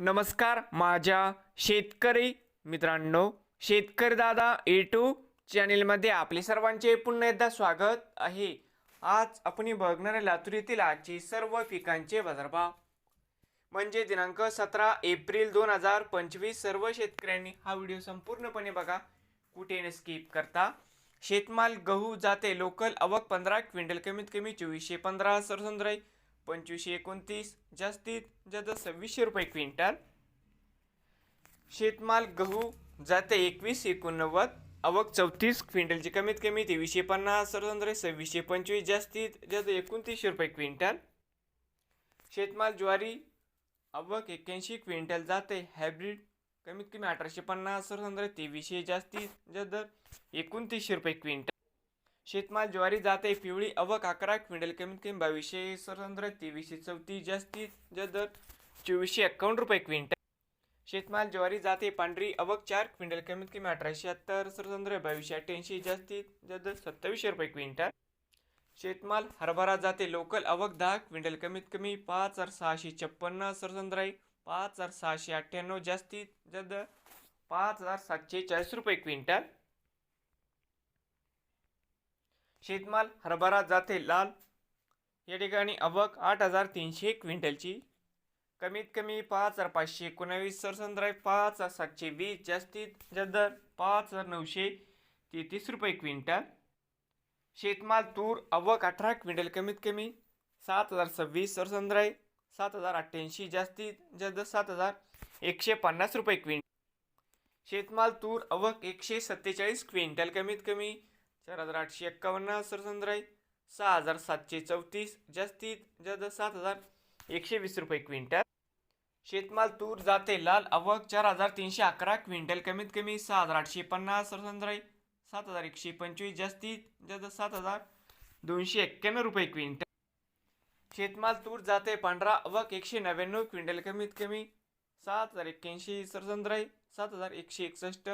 नमस्कार माझ्या शेतकरी मित्रांनो शेतकरी दादा यूट्यूब चॅनेलमध्ये आपले सर्वांचे पुन्हा एकदा स्वागत आहे. आज आपण बघणार आहे लातूर येथील आजचे सर्व पिकांचे बाजारभाव. म्हणजे दिनांक सतरा एप्रिल दोन हजार पंचवीस सर्व शेतकऱ्यांनी हा व्हिडिओ संपूर्णपणे बघा. कुठे न स्किप करता. शेतमाल गहू जाते लोकल आवक पंधरा क्विंटल कमीत कमी चोवीसशे पंधरा सरसंद्राई पंचवीसशे एकोणतीस जास्तीत जास्त सव्वीसशे रुपये क्विंटल. शेतमाल गहू जाते एकवीस एकोणनव्वद आवक चौतीस क्विंटलची कमीत कमी तेवीसशे पन्नास सर्वतंत्र सव्वीसशे पंचवीस जास्तीत जास्त एकोणतीसशे रुपये क्विंटल. शेतमाल ज्वारी आवक एक्क्याऐंशी क्विंटल जाते हायब्रिड कमीत कमी अठराशे पन्नास सर्वतंत्र तेवीसशे जास्तीत जास्त एकोणतीसशे रुपये क्विंटल. शेतमाल ज्वारी जाते पिवळी अवक अकरा क्विंटल कमीत कमी बावीसशे स्वतंत्र तेवीसशे चौतीस जास्तीत दर चोवीसशे एक्कावन्न रुपये क्विंटल. शेतमाल ज्वारी जाते पांढरी अवक चार क्विंटल कमीत कमी अठराशे सत्तर सरसंद्र बावीसशे अठ्ठ्याऐंशी जास्तीत दर सत्तावीसशे रुपये क्विंटल. शेतमाल हरभरा जाते लोकल अवक दहा क्विंटल कमीत कमी पाच हजार सहाशे छप्पन्न सरसंद्राई पाच हजार सहाशे अठ्ठ्याण्णव जास्तीत दर पाच हजार सातशे चाळीस रुपये क्विंटल. शेतमाल हरभरा जाते लाल. या ठिकाणी अवक आठ हजार तीनशे क्विंटलची. कमीत कमी पाच हजार पाचशे एकोणावीस सरसंद्राय पाच हजार सातशे वीस जास्तीत जास्त पाच हजार नऊशे तेहतीस रुपये क्विंटल. शेतमाल तूर अवक अठरा क्विंटल कमीत कमी सात हजार सव्वीस सरसंद्राय सात हजार अठ्ठ्याऐंशी जास्तीत जास्त सात हजार एकशे पन्नास रुपये क्विंटल. शेतमाल तूर अवक एकशे सत्तेचाळीस क्विंटल कमीत कमी चार हजार आठशे एक्कावन्न सरसंद्राई सहा हजार सातशे चौतीस जास्तीत जास्त सात हजार एकशे वीस रुपये क्विंटल. शेतमाल तूर जाते लाल अवक चार हजार तीनशे अकरा क्विंटल कमीत कमी सहा हजार आठशे पन्नास सरसंद्राई सात हजार एकशे पंचवीस जास्तीत जास्त सात हजार दोनशे एक्क्याण्णव रुपये क्विंटल. शेतमाल तूर जाते पांढरा अवक एकशे नव्याण्णव क्विंटल कमीत कमी सात हजार एक्क्याऐंशी सरसंद्राई सात हजार एकशे एकसष्ट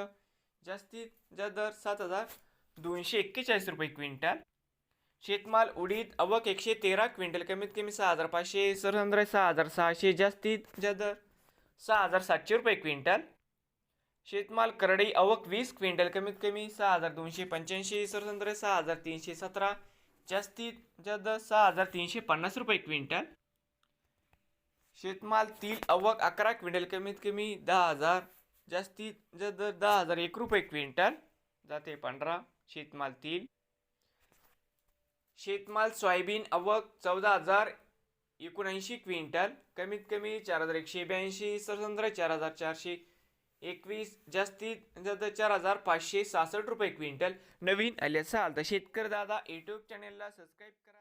जास्तीत जास्त दर सात हजार दोनशे एक्केचाळीस रुपये क्विंटल. शेतमाल उडीद अवक एकशे तेरा क्विंटल कमीत कमी सहा हजार पाचशे सरसंद्राई सहा हजार सहाशे जास्तीत जास्त दर सहा हजार सातशे रुपये क्विंटल. शेतमाल करडई अवक वीस क्विंटल कमीत कमी सहा हजार दोनशे पंच्याऐंशी सरसंद्राई सहा हजार तीनशे सतरा जास्तीत जास्त सहा हजार तीनशे पन्नास रुपये क्विंटल. शेतमाल तील अवक अकरा क्विंटल कमीत कमी दहा हजार जास्तीत जास्त दहा हजार एक रुपये क्विंटल. जाते पांढरा शेतमाल तील शेतमाल सोयाबीन अवक चौदा हजार एकोणऐंशी क्विंटल. कमीत कमी चार हजार एकशे ब्याऐंशी सरसंद्र चार हजार चारशे एकवीस जास्तीत जास्त चार हजार पाचशे सहासष्ट रुपये क्विंटल. नवीन आले असाल तर शेतकरी दादा यूट्यूब चॅनेलला सबस्क्राईब करा.